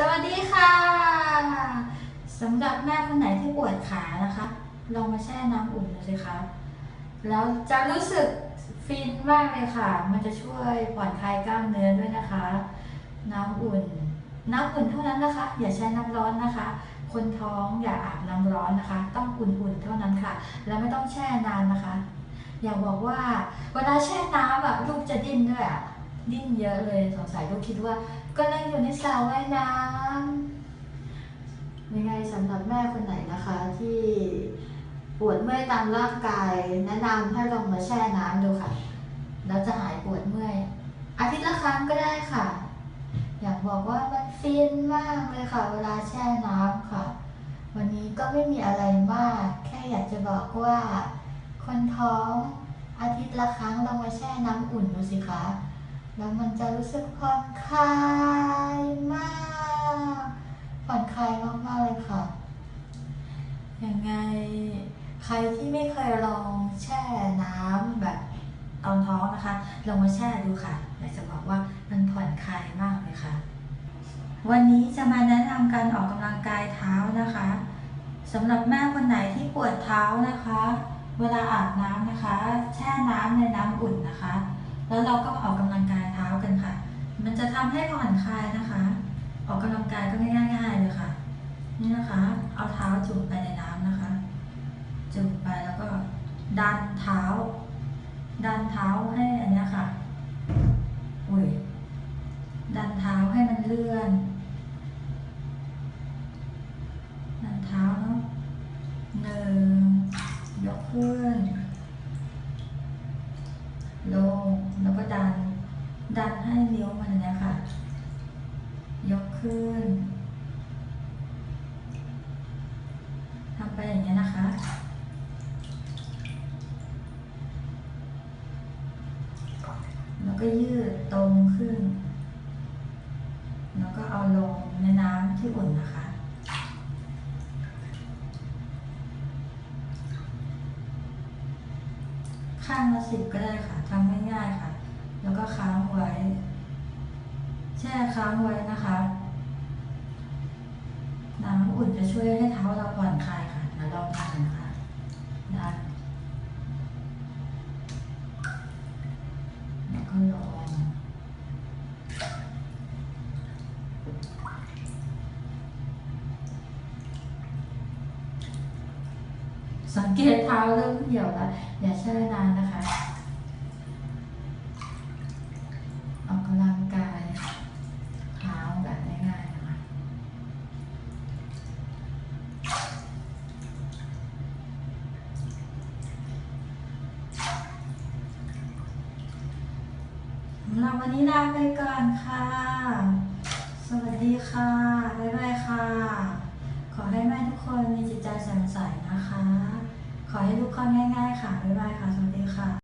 สวัสดีค่ะสำหรับแม่คนไหนที่ปวดขานะคะ ลองมาแช่น้ำอุ่นดูสิคะแล้วจะรู้สึกฟินมากเลยค่ะ มันจะช่วยผ่อนคลายกล้ามเนื้อด้วยนะคะ น้ำอุ่น น้ำอุ่นเท่านั้นนะคะ อย่าใช้น้ำร้อนนะคะ คนท้องอย่าอาบน้ำร้อนนะคะ ต้องอุ่นๆเท่านั้นค่ะ แล้วไม่ต้องแช่นานนะคะ อย่าบอกว่าเวลาแช่น้ำอะลูกจะดิ้นด้วยอะดิ้นเยอะเลยสงสัยลูกคิดว่า ก็นั่งอยู่ในสระว่ายน้ำยังไงสำหรับแม่คนไหนนะคะที่ปวดเมื่อยตามร่างกาย แนะนำให้ลองมาแช่น้ำดูค่ะ แล้วจะหายปวดเมื่อย อาทิตย์ละครั้งก็ได้ค่ะ อยากบอกว่ามันฟินมากเลยค่ะ เวลาแช่น้ำค่ะ วันนี้ก็ไม่มีอะไรมาก แค่อยากจะบอกว่า คนท้องอาทิตย์ละครั้งลองมาแช่น้ำอุ่นดูสิคะ แล้วมันจะรู้สึกผ่อนคลายมาก ผ่อนคลายมากๆเลยค่ะ ยังไงใครที่ไม่เคยลองแช่น้ำแบบตอนท้องนะคะ ลองมาแช่ดูค่ะอยากจะบอกว่ามันผ่อนคลายมากเลยค่ะ วันนี้จะมาแนะนำการออกกำลังกายเท้านะคะสำหรับแม่คนไหนที่ปวดเท้านะคะ เวลาอาบน้ำนะคะ แช่น้ำในน้ำอุ่นนะคะ แล้วเราก็ออกกำลังกายเท้ากันค่ะ มันจะทำให้ผ่อนคลายนะคะ ออกกำลังกายก็ง่ายๆเลยค่ะนี่นะคะ เอาเท้าจุ่มไปในน้ำนะคะ จุ่มไปแล้วก็ ดันเท้า ดันเท้าให้อันนี้ค่ะอุ้ยดันเท้าให้มันเลื่อน ดันเท้าเนาะหนึ่งยกขึ้น ลงแล้วก็ดัน ดันให้นิ้วมันเนี่ยค่ะ ยกขึ้นทำไปอย่างนี้ยนะคะ แล้วก็ยืดตรงขึ้น แล้วก็เอาลงในน้ำที่อุ่นนะคะ ข้างละสิบก็ได้ค่ะทำง่ายๆค่ะ แล้วก็ค้างไว้ แช่ค้างไว้นะคะน้ำอุ่นจะช่วยให้เท้าเราผ่อนคลายค่ะมาลองทำนะคะดันแล้วก็ลง สังเกตเท้าเริ่มเหี่ยวแล้วอย่าแช่นานนะคะออกกำลังกายเท้าแบบง่ายๆนะคะสำหรับวันนี้ลาไปก่อนค่ะ สวัสดีค่ะ บ๊ายบายค่ะ ขอให้ ใจแจ่มใสนะคะ ขอให้ทุกคนง่ายๆค่ะ บ๊ายบายค่ะ สวัสดีค่ะ